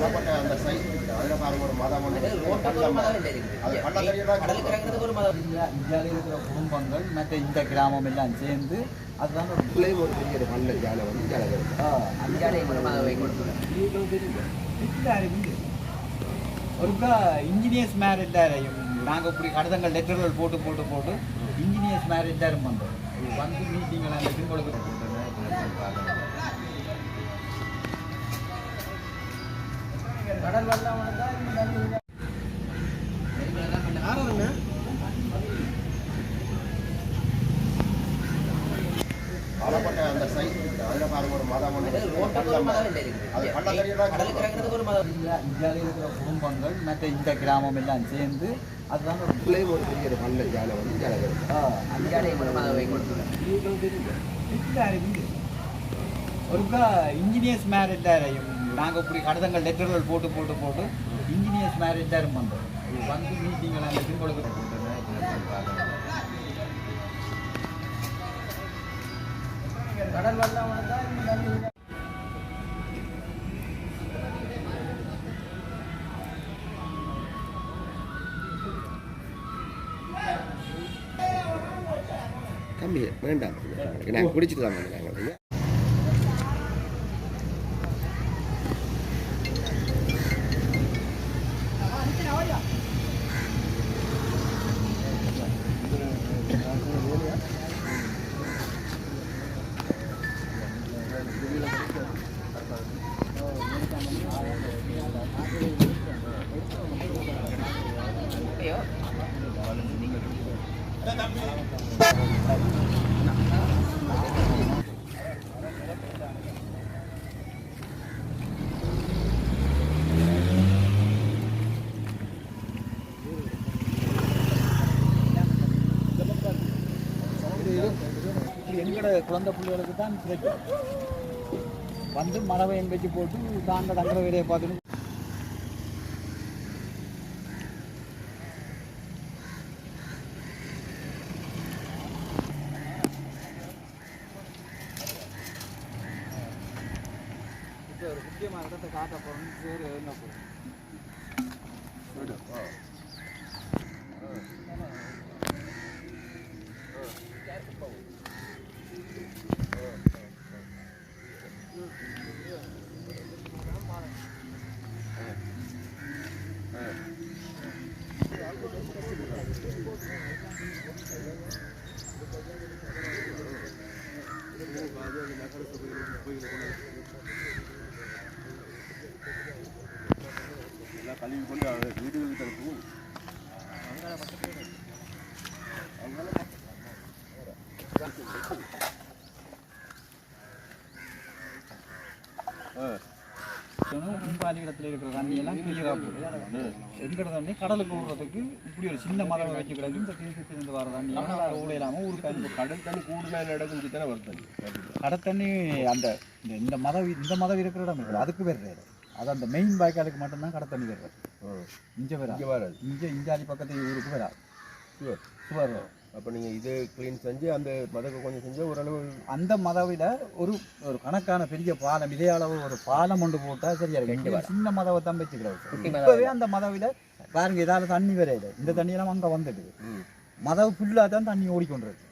அளப்பட்ட அந்த சைஸ் அதில் பாருங்க ஒரு மதம். அது ஒரு மதம். இந்தியாவில் இருக்கிற குடும்பங்கள் மற்ற இந்த கிராமம் எல்லாம் சேர்ந்து அதுதான் ஒரு ஒரு பெரிய பள்ள ஜாலை வந்து ஜாலை அஞ்சாலே ஒருக்கா இன்ஜினியர்ஸ் மேரேஜ் தான் நாங்கள் இப்படி கடிதங்கள் லெட்டர்கள் போட்டு போட்டு போட்டு இன்ஜினியர்ஸ் மேரேஜ் தான் வந்தோம். வந்து மீட்டிங் எல்லாம் வச்சு கடல் வெள்ளம் இந்த அந்த சைஸ் அதில் பாருங்க ஒரு அது ஒரு இந்தியாவில் இருக்கிற குடும்பங்கள் மற்ற இந்த கிராமம் எல்லாம் சேர்ந்து அதுதான் ஒரு பிள்ளை ஒரு பெரிய ஜாலை வந்து ஜாலை கொடுத்துருக்கேன் ஒருக்கா இன்ஜினியர்ஸ் மேரேஜ் தான் நாங்கள் இப்படி கடிதங்கள் லெட்டர்கள் போட்டு போட்டு போட்டு இன்ஜினியர்ஸ் மேரேஜ் தான் வந்தோம் வந்து மீட்டிங்கெல்லாம் எல்லாம் கொடுக்குறோம் கடல் வெள்ளம் வேண்டாம். நாங்கள் குடிச்சிட்டு தான் நாங்கள் ஐயோ இது எங்களோட குழந்தை பிள்ளைகளுக்கு தான் கிடைக்கும். வந்து மரவை எங்கேச்சு போட்டு தாங்க தங்குற வேலையை பார்த்துட்டு இப்போ ஒரு முக்கியமான இடத்தை காட்ட போகிறோம் பேர் என்ன போகிறோம் எல்லாம் கும்பாலிடத்தில் இருக்கிற தண்ணியெல்லாம் கிளியராக போகுது எங்கிற தண்ணி கடலுக்கு விடுறதுக்கு இப்படி ஒரு சின்ன மரம் வச்சு கிடக்கு இந்த தேசத்திலிருந்து வர தண்ணி ஊட இல்லாமல் ஊருக்கு அனுப்பி கடல் தண்ணி கூடுதல் இடங்களுக்கு தானே வருது தண்ணி கடத்தண்ணி அந்த இந்த இந்த மதம் இந்த மதம் இருக்கிற இடம் இருக்குது அதுக்கு பேர் வேறு அது அந்த மெயின் வாய்க்காலுக்கு மட்டும்தான் கடத்தண்ணி வருது இங்கே இங்கே வராது வராது இங்கே இஞ்சாலி பக்கத்து ஊருக்கு வராது சுவர் சுவர் அப்போ நீங்கள் இது க்ளீன் செஞ்சு அந்த மதக்கு கொஞ்சம் செஞ்சு ஓரளவு அந்த மதவிட ஒரு ஒரு கணக்கான பெரிய பாலம் இதே அளவு ஒரு பாலம் ஒன்று போட்டால் சரியா இருக்கும். இங்க சின்ன மதவை தான் வச்சுக்கிறது. இப்பவே அந்த மதவிட பாருங்க ஏதாவது தண்ணி வரையில இந்த தண்ணியெல்லாம் அங்கே வந்துடுது மதவு ஃபுல்லாக தான் தண்ணி ஓடிக்கொண்டிருக்கு.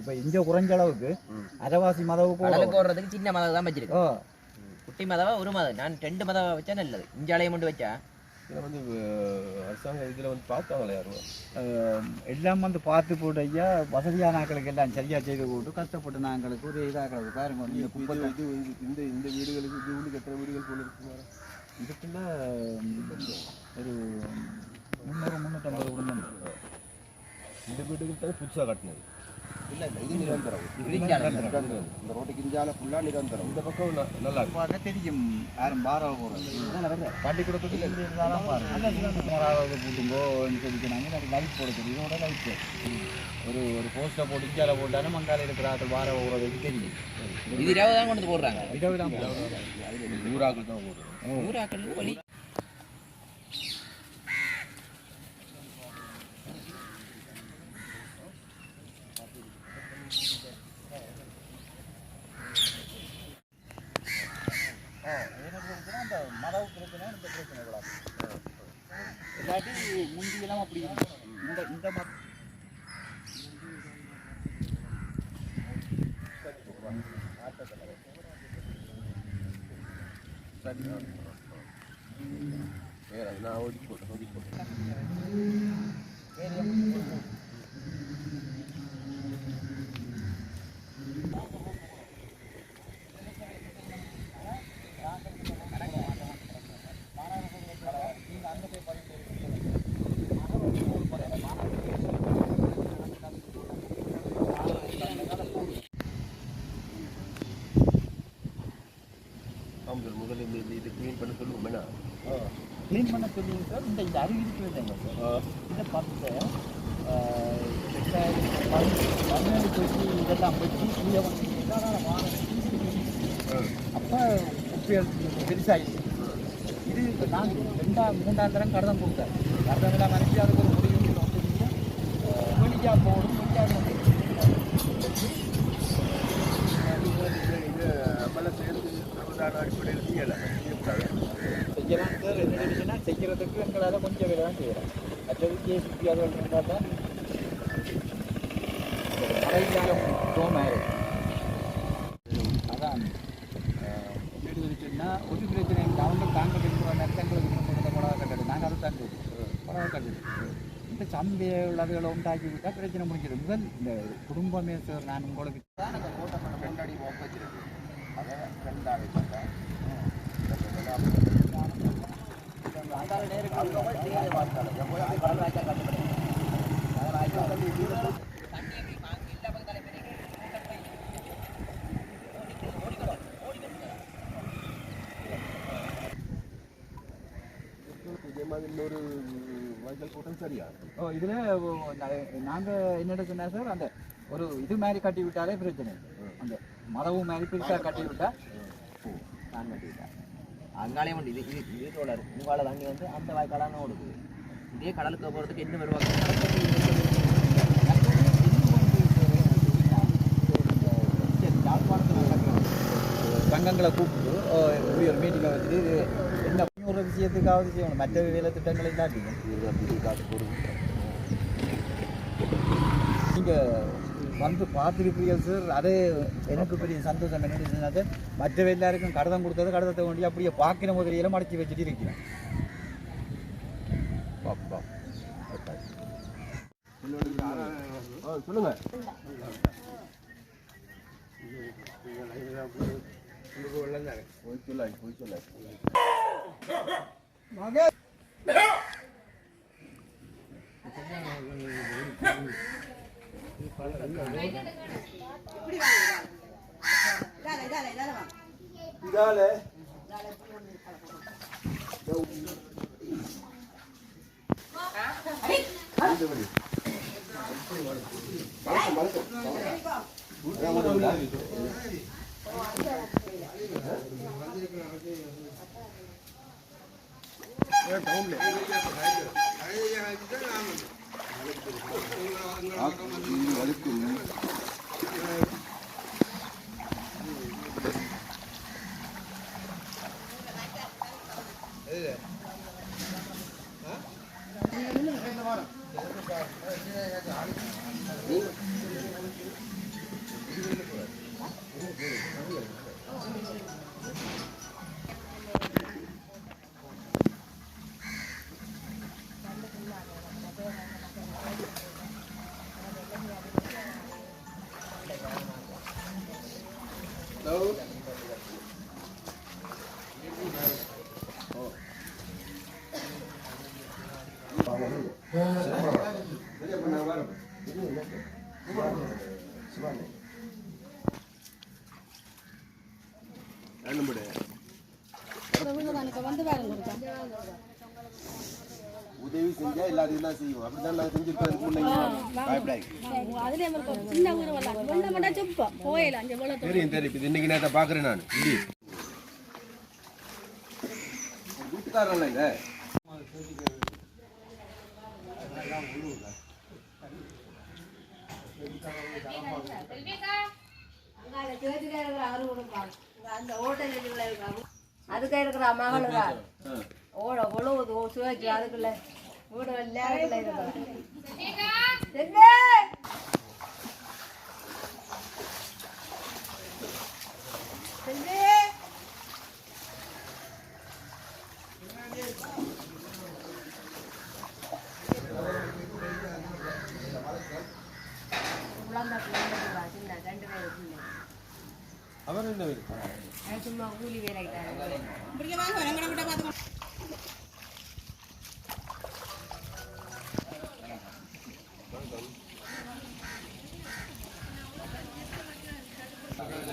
இப்போ இங்கே குறைஞ்ச அளவுக்கு. அரைவாசி மதவுக்கு கடலுக்கு ஓடுறதுக்கு சின்ன மதம் தான் வச்சிருக்கு ஓ. குட்டி மதவா ஒரு மதம் நான் ரெண்டு மதம் வச்சா நல்லது. இஞ்சாலையை மட்டும் வச்சா. இதில் வந்து அஹ், அரசாங்கம் இதில் வந்து பார்த்தாங்களே யாரும்? எல்லாம் வந்து பார்த்து போட்டு ஐயா வசதியான ஆட்களுக்கு எல்லாம் சரியா செய்து போட்டு கஷ்டப்பட்டு நாங்களுக்கு ஒரு இதாக பாருங்க இந்த இது குப்பை இது இந்த இந்த வீடுகளுக்கு இது உள்ளுக்கு எத்தனை வீடுகள் போல இருக்குமா இதுக்குள்ள ஒரு முந்நூறு முந்நூற்றம்பது குடும்பம். இந்த வீட்டுக்கு தான் புதுசாக கட்டினது. இல்லை இல்லை இது நிரந்தரம் இந்த ரோட்டுக்கு ஃபுல்லாக நிரந்தரம் இந்த பக்கம் நல்லா பார்க்க தெரியும் யாரும் பாரவ போகிறோம் பள்ளிக்கூடத்துக்கு இருந்தாலும் பாருங்க சுமாராவது போட்டுங்கோன்னு சொல்லிக்கிறாங்க லைட் போட தெரியும் இதோட லைட் ஒரு ஒரு போஸ்டர் போட்டு போட்டாலும் மங்கால இருக்கிற வார போகிறதுக்கு தெரியும் இது இரவு தான் கொண்டு போடுறாங்க நூறாக்கள் தான் ஊராக்கள் வழி அந்த முந்தியெல்லாம் அப்படி இல்லை. இந்த இந்த ம- வேற நான் ஓடி போட்டேன் ஓடி போட்டேன் ஆமாம் முதல்ல இந்த இந்த இது க்ளீன் பண்ண சொல்லுவோம் என்ன க்ளீன் பண்ண சொல்லுங்க சார். இந்த இந்த அருவி இல்லைங்க சார். இந்த பத்தை பதினேழு தொட்டி இதெல்லாம் வச்சு கீழே வந்து அப்போ பெருசாகிடுச்சு இது நான் ரெண்டாம் மூன்றாம் தரம் கடதம் கொடுத்தேன். கடதம் எல்லாம் அனுப்பி அதுக்கு ஒரு முடிவு வெளிக்கா போகணும் வெளிக்கா வந்து இது நம்மளாம் சேர்ந்து அடிப்படையில் செய்யலை செய்யக்கூடாது செய்யலாம் சார் என்ன வைக்கிறதுக்கு எங்களால் கொஞ்சம் வேலை தான் செய்கிறோம் மற்றது கேசிபி அது இருந்தால் தான் மழைக்காலம் தோமாயிரு அதான். அஹ், ஒரு பிரச்சனை இல்லை. அவங்க தாங்க இருக்கிற நெருக்கங்களுக்கு கொடுத்த புடவை கட்டது. நாங்கள் அதை தாங்க புடவை கட்டது. இந்த சம்பிய உள்ளதுகளை உண்டாக்கி விட்டால் பிரச்சனை முடிஞ்சிடும். முதல் இந்த குடும்பமே சார் நான் உங்களுக்கு தான் அந்த கோட்டை ரெண்டு அடி போக வச்சிருக்கு அதை ரெண்டாக வச்சுருக்கேன் இன்னொரு வாய்க்கால் கூட்டம் சரியா ஓ இதில் நாங்கள் என்னென்ன சொன்னா சார்? அந்த ஒரு இது மாதிரி கட்டி விட்டாலே பிரச்சனை. அந்த மதவு மாதிரி பெருசாக கட்டி விட்டா நான் கட்டி விட்டேன் அங்காலே வந்து இது இது இது தோழர் உங்களால் தண்ணி வந்து அந்த வாய்க்காலான ஓடுது. இதே கடலுக்கு போகிறதுக்கு என்ன வருவாங்க? சங்கங்களை கூப்பிட்டு ஒரு மீட்டிங்கை வச்சுட்டு இது என்ன ஒரு விஷயத்துக்காவது செய்யணும். மற்ற வேலை திட்டங்களை காசு போடுது நீங்கள் வந்து பார்த்துருப்பீர்கள் சார் அது எனக்கு பெரிய சந்தோஷம் என்ன மற்ற எல்லாருக்கும் கடதம் கொடுத்தது கடதத்தை வேண்டி அப்படியே பார்க்கிற முதலியெல்லாம் மடக்கி வச்சுட்டு இருக்கிறேன். சொல்லுங்க. பாப்பா ஆ சொல்லுங்க போய் சொல்லாய் போய் சொல்லாய் இதாலே வந்து தான் செய்வோம். அப்படிதான் நாங்கள் செஞ்சிருக்கோம் போல தெரியும் தெரியும். இது இன்னைக்கு நேரத்தை பார்க்குறேன் நான். வீட்டுக்காரன் இங்க அந்த ஹோட்டல் அதுக்கு இருக்கிற மகளுங்க ஓட உழவுது சுவைக்கு அதுக்குள்ள. அவர் என்ன வேலை?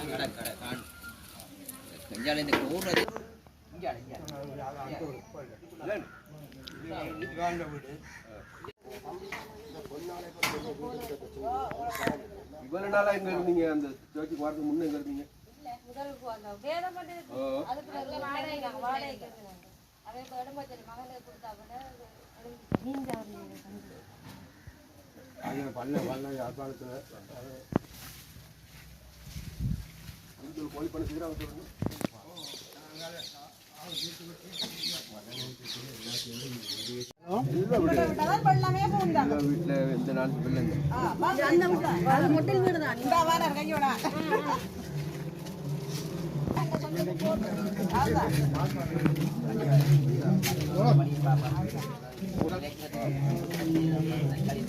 கடை கடை காண் இஞ்சால இந்த கூடுறது இஞ்சால இவ்வளவு நாளா எங்க இருந்தீங்க அந்த சர்ச்சுக்கு வரதுக்கு முன்ன எங்க இருந்தீங்க முதல் அந்த வேதம் மட்டும் ஓ. அதுக்கு பிறகு வாடகை வாடகை அதே உடம்பு சரி மகனுக்கு கொடுத்தா கூட நீங்க போய் பண்ண செய்யறாங்க சொல்லுங்க வீட்டுல எந்த நாள் பிள்ளைங்க அது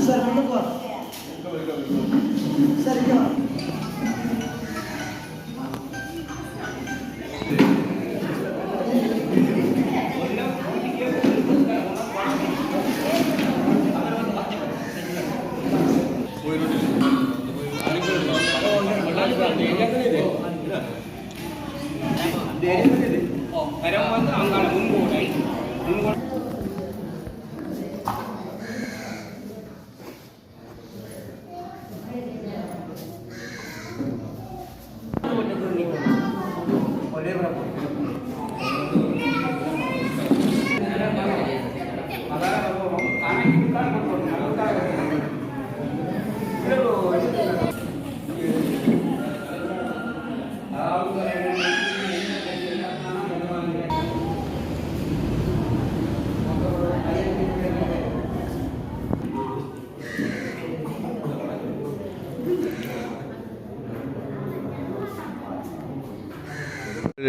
பரவாயில்ல மேடம் பார்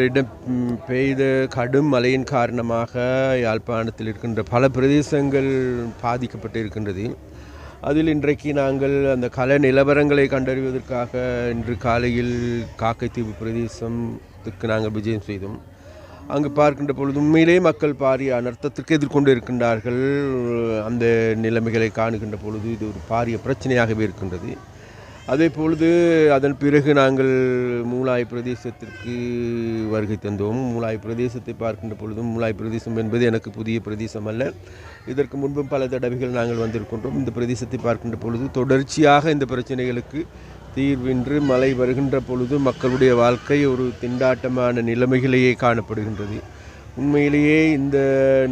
இடம் பெய்த கடும் மழையின் காரணமாக யாழ்ப்பாணத்தில் இருக்கின்ற பல பிரதேசங்கள் பாதிக்கப்பட்டு இருக்கின்றது. அதில் இன்றைக்கு நாங்கள் அந்த கல நிலவரங்களை கண்டறிவதற்காக இன்று காலையில் காக்கைத்தீவு பிரதேசத்துக்கு நாங்கள் விஜயம் செய்தோம். அங்கு பார்க்கின்ற பொழுது உண்மையிலே மக்கள் பாரிய அனர்த்தத்திற்கு எதிர்கொண்டு இருக்கின்றார்கள். அந்த நிலைமைகளை காணுகின்ற பொழுது இது ஒரு பாரிய பிரச்சனையாகவே இருக்கின்றது. அதே பொழுது அதன் பிறகு நாங்கள் மூலாய் பிரதேசத்திற்கு வருகை தந்தோம். மூலாய் பிரதேசத்தை பார்க்கின்ற பொழுதும் மூலாய் பிரதேசம் என்பது எனக்கு புதிய பிரதேசம் அல்ல. இதற்கு முன்பும் பல தடவைகள் நாங்கள் வந்திருக்கின்றோம். இந்த பிரதேசத்தை பார்க்கின்ற பொழுது தொடர்ச்சியாக இந்த பிரச்சனைகளுக்கு தீர்வின்றி மழை வருகின்ற பொழுது மக்களுடைய வாழ்க்கை ஒரு திண்டாட்டமான நிலைமைகளையே காணப்படுகின்றது. உண்மையிலேயே இந்த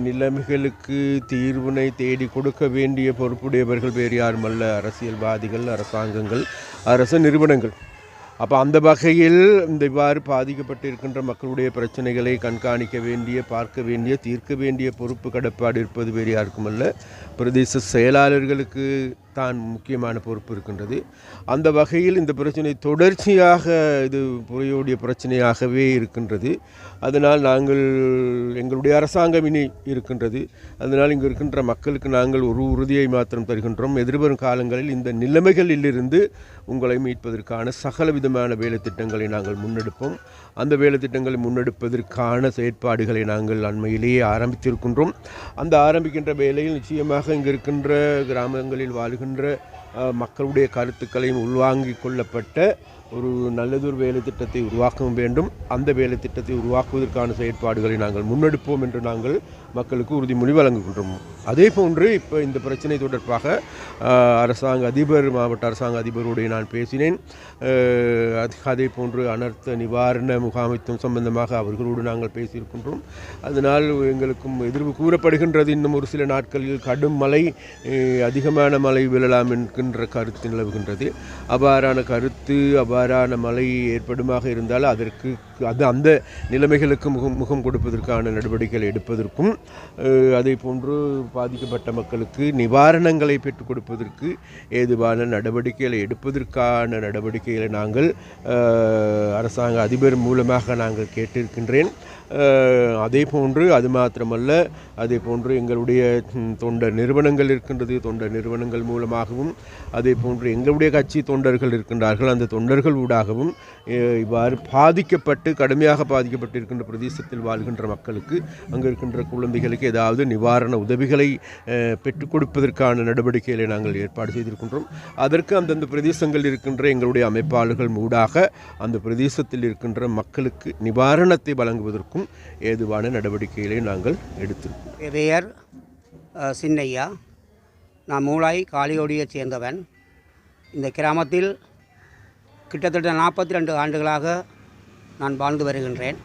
நிலைமைகளுக்கு தீர்வினை தேடி கொடுக்க வேண்டிய பொறுப்புடையவர்கள் வேறு யாருமல்ல. அரசியல்வாதிகள் அரசாங்கங்கள் அரசு நிறுவனங்கள். அப்போ அந்த வகையில் இந்த இவ்வாறு பாதிக்கப்பட்டு இருக்கின்ற மக்களுடைய பிரச்சனைகளை கண்காணிக்க வேண்டிய பார்க்க வேண்டிய தீர்க்க வேண்டிய பொறுப்பு கடப்பாடு இருப்பது வேறு யாருக்குமல்ல. பிரதேச செயலாளர்களுக்கு தான் முக்கியமான பொறுப்பு இருக்கின்றது. அந்த வகையில் இந்த பிரச்சனை தொடர்ச்சியாக இது புறையோடைய பிரச்சனையாகவே இருக்கின்றது. அதனால் நாங்கள் எங்களுடைய அரசாங்கம் இனி இருக்கின்றது. அதனால் இங்கு இருக்கின்ற மக்களுக்கு நாங்கள் ஒரு உறுதியை மாத்திரம் தருகின்றோம். எதிர்வரும் காலங்களில் இந்த நிலைமைகளிலிருந்து உங்களை மீட்பதற்கான சகல விதமான வேலைத்திட்டங்களை நாங்கள் முன்னெடுப்போம். அந்த வேலைத்திட்டங்களை முன்னெடுப்பதற்கான செயற்பாடுகளை நாங்கள் அண்மையிலேயே ஆரம்பித்திருக்கின்றோம். அந்த ஆரம்பிக்கின்ற வேலையில் நிச்சயமாக இங்கு இருக்கின்ற கிராமங்களில் வாழ்கின்ற இருக்கின்ற மக்களுடைய கருத்துக்களையும் உள்வாங்கி கொள்ளப்பட்ட ஒரு நல்லதொரு வேலை திட்டத்தை உருவாக்கவும் வேண்டும். அந்த வேலை திட்டத்தை உருவாக்குவதற்கான செயற்பாடுகளை நாங்கள் முன்னெடுப்போம் என்று நாங்கள் மக்களுக்கு உறுதிமொழி வழங்குகின்றோம். அதே போன்று இப்போ இந்த பிரச்சனை தொடர்பாக அரசாங்க அதிபர் மாவட்ட அரசாங்க அதிபருடைய நான் பேசினேன். அது- அதே போன்று அனர்த்த நிவாரண முகாமைத்துவம் சம்பந்தமாக அவர்களோடு நாங்கள் பேசியிருக்கின்றோம். அதனால் எங்களுக்கும் எதிர்வு கூறப்படுகின்றது. இன்னும் ஒரு சில நாட்களில் கடும் மழை அதிகமான மழை விழலாம் என்கின்ற கருத்து நிலவுகின்றது. அவ்வாறான கருத்து அவ்வாறான மழை ஏற்படுமாக இருந்தால் அதற்கு அது அந்த நிலைமைகளுக்கு முகம் முகம் கொடுப்பதற்கான நடவடிக்கைகள் எடுப்பதற்கும் அதே போன்று பாதிக்கப்பட்ட மக்களுக்கு நிவாரணங்களை பெற்றுக் கொடுப்பதற்கு ஏதுவான நடவடிக்கைகளை எடுப்பதற்கான நடவடிக்கைகளை நாங்கள் அரசாங்க அதிபர் மூலமாக நாங்கள் கேட்டிருக்கின்றேன். அதே போன்று அது மாத்திரமல்ல அதே போன்று எங்களுடைய ம், தொண்டர் நிறுவனங்கள் இருக்கின்றது. தொண்டர் நிறுவனங்கள் மூலமாகவும் அதே போன்று எங்களுடைய கட்சி தொண்டர்கள் இருக்கின்றார்கள். அந்த தொண்டர்கள் ஊடாகவும் இவ்வாறு பாதிக்கப்பட்டு கடுமையாக பாதிக்கப்பட்டிருக்கின்ற பிரதேசத்தில் வாழ்கின்ற மக்களுக்கு அங்கு இருக்கின்ற குழந்தைகளுக்கு ஏதாவது நிவாரண உதவிகளை பெற்றுக் கொடுப்பதற்கான நடவடிக்கைகளை நாங்கள் ஏற்பாடு செய்திருக்கின்றோம். அதற்கு அந்தந்த பிரதேசங்களில் இருக்கின்ற எங்களுடைய அமைப்பாளர்கள் ஊடாக அந்த பிரதேசத்தில் இருக்கின்ற மக்களுக்கு நிவாரணத்தை வழங்குவதற்கும் ஏதுவான நடவடிக்கைகளை நாங்கள் எடுத்திருக்கிறோம். பெயர் சின்னையா. நான் மூளாய் காளியோடியைச் சேர்ந்தவன். இந்த கிராமத்தில் கிட்டத்தட்ட நாற்பத்தி ரெண்டு ஆண்டுகளாக நான் வாழ்ந்து வருகின்றேன்.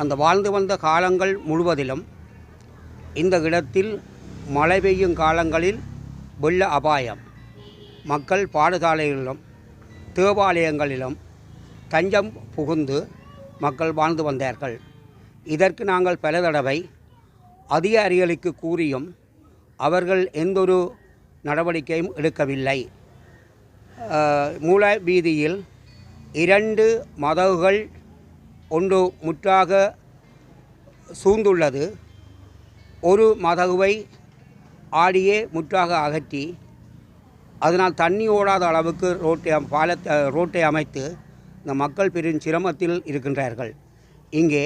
அந்த வாழ்ந்து வந்த காலங்கள் முழுவதிலும் இந்த இடத்தில் மழை பெய்யும் காலங்களில் வெள்ள அபாயம் மக்கள் பாடசாலைகளிலும் தேவாலயங்களிலும் தஞ்சம் புகுந்து மக்கள் வாழ்ந்து வந்தார்கள். இதற்கு நாங்கள் பல தடவை அதிகாரிகளுக்கு கூறியும் அவர்கள் எந்தொரு நடவடிக்கையும் எடுக்கவில்லை. மூல வீதியில் இரண்டு மதகுகள் ஒன்று முற்றாக சூழ்ந்துள்ளது. ஒரு மதகுவை ஆடியே முற்றாக அகற்றி அதனால் தண்ணி ஓடாத அளவுக்கு ரோட்டை பாலத்தை ரோட்டை அமைத்து இந்த மக்கள் பெரும் சிரமத்தில் இருக்கின்றார்கள். இங்கே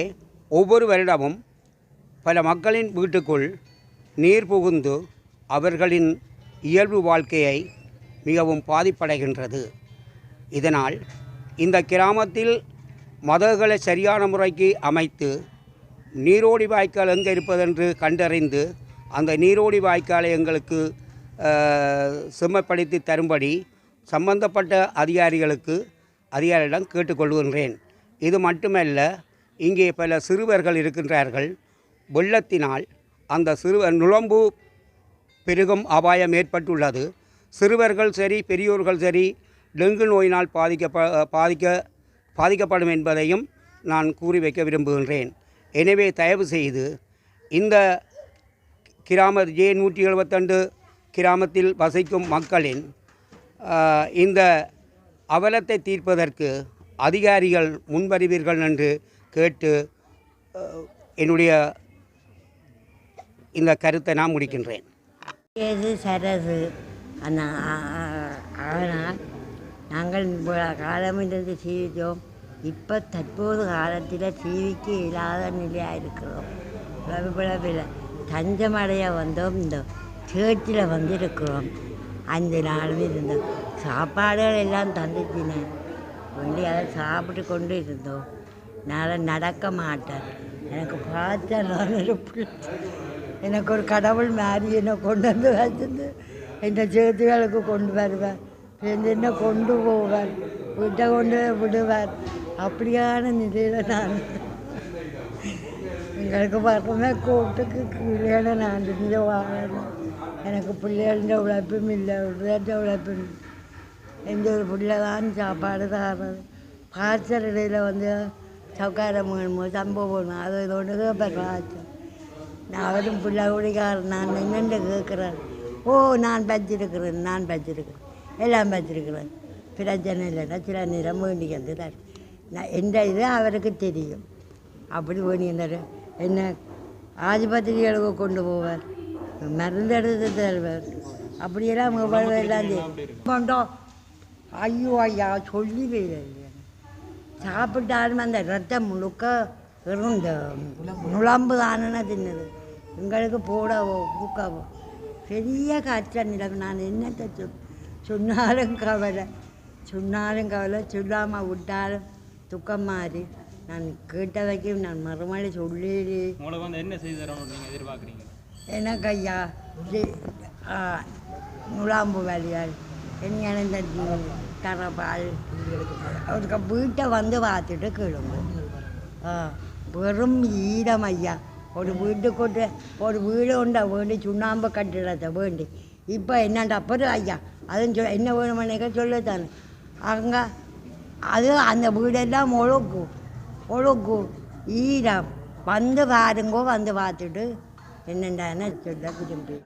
ஒவ்வொரு வருடமும் பல மக்களின் வீட்டுக்குள் நீர் புகுந்து அவர்களின் இயல்பு வாழ்க்கையை மிகவும் பாதிப்படைகின்றது. இதனால் இந்த கிராமத்தில் மதகுகளை சரியான முறைக்கு அமைத்து நீரோடி வாய்க்கால் எங்கே இருப்பதென்று கண்டறிந்து அந்த நீரோடி வாய்க்காலை எங்களுக்கு செம்மப்படுத்தி தரும்படி சம்பந்தப்பட்ட அதிகாரிகளுக்கு அதிகாரியிடம் கேட்டுக்கொள்கின்றேன் இது மட்டுமல்ல இங்கே பல சிறுவர்கள் இருக்கின்றார்கள். வெள்ளத்தினால் அந்த சிறுவர் நுழம்பு பெருகும் அபாயம் ஏற்பட்டுள்ளது. சிறுவர்கள் சரி பெரியோர்கள் சரி டெங்கு நோயினால் பாதிக்க பாதிக்க பாதிக்கப்படும் என்பதையும் நான் கூறி வைக்க விரும்புகின்றேன். எனவே தயவு செய்து இந்த கிராம ஜே நூற்றி எழுபத்தண்டு கிராமத்தில் வசிக்கும் மக்களின் இந்த அவலத்தை தீர்ப்பதற்கு அதிகாரிகள் முன்வருவீர்கள் என்று கேட்டு என்னுடைய இந்த கருத்தை நான் முடிக்கின்றேன். இது சரசு ஆனால் நாங்கள் இவ்வளவு காலம் இருந்து ஜீவித்தோம். இப்போ தற்போது காலத்தில் ஜீவிக்க இல்லாத நிலையாக இருக்கிறோம். பிளவு பிளவில் தஞ்சமடைய வந்தோம். இந்த சேர்ச்சில் வந்திருக்கிறோம். அஞ்சு நாளும் இருந்தோம் சாப்பாடுகள் எல்லாம் தந்துச்சினேன் வேண்டி அதை சாப்பிட்டு கொண்டு இருந்தோம். நான் நடக்க மாட்டேன். எனக்கு பார்த்தா நான் ஒரு பிள்ளை எனக்கு ஒரு கடவுள் மாதிரி என்னை கொண்டு வந்து வச்சிருந்து என்னை சேர்த்துகளுக்கு கொண்டு வருவார் சேர்ந்து என்ன கொண்டு போவார் வீட்டை கொண்டு போய் விடுவார் அப்படியான நிலையில் நான் எங்களுக்கு பக்கமே கூட்டுக்கு கீழே நான் இருந்து வாழணும் எனக்கு பிள்ளைகள உழைப்பும் இல்லை விடுறத உழைப்பும் இல்லை. எந்த ஒரு பிள்ளை தான் சாப்பாடு தர்றது பாய்ச்சல் இடையில் வந்து சவுக்காரம் வேணுமோ சம்பவம் வேணும் அது இதோடு பரவாச்சு நான் அவரும் பிள்ளை குடிக்காரன் நான் என்னென்று கேட்குறேன் ஓ நான் பச்சிருக்கிறேன் நான் பச்சிருக்கிறேன் எல்லாம் பச்சிருக்கிறேன் பிரச்சனை இல்லைன்னா சில நேரம் வேண்டிக்கிறது தான் நான் எந்த இது அவருக்கு தெரியும். அப்படி வேண்டியிருந்தார். என்ன ஆஸ்பத்திரிகளுக்கு கொண்டு போவார். மருந்து எடுத்து தருவார். அப்படியெல்லாம் அவங்க எல்லாம் கொண்டோம் ஐயோ ஐயா சொல்லவே இல்லை சாப்பிட்டாலும் அந்த ரத்தம் முழுக்க இந்த நுழம்பு தானே தின்னுது. எங்களுக்கு போட பூக்காவோ பெரிய காய்ச்சல் நிலம் நான் என்னத்தை சொல் சொன்னாலும் கவலை. சொன்னாலும் கவலை. சொல்லாமல் விட்டாலும் துக்கம் மாதிரி. நான் கேட்டதைக்கு நான் மறுமொழி சொல்லி உங்களுக்கு வந்து என்ன செய்து தரணும்னு நீங்கள் எதிர்பார்க்குறீங்க? எனக்கு ஐயா நுழாம்பு வேலையால் என்ன இந்த தரப்பால் அவருக்கு வீட்டை வந்து பார்த்துட்டு கிளம்பு. ஆ வெறும் ஈரம் ஐயா. ஒரு வீட்டுக்கொண்டு ஒரு வீடு உண்டா வேண்டி சுண்ணாம்பு கட்டிடத்தை வேண்டி இப்போ என்னண்டா அப்புறம் ஐயா அதுவும் சொல் என்ன வேணுமனைக்க சொல்லத்தானே அங்கே அது அந்த வீடெல்லாம் ஒழுக்கு ஒழுக்கு ஈரம் வந்து பாருங்கோ வந்து பார்த்துட்டு என்னென்ன சொல்ல விரும்பி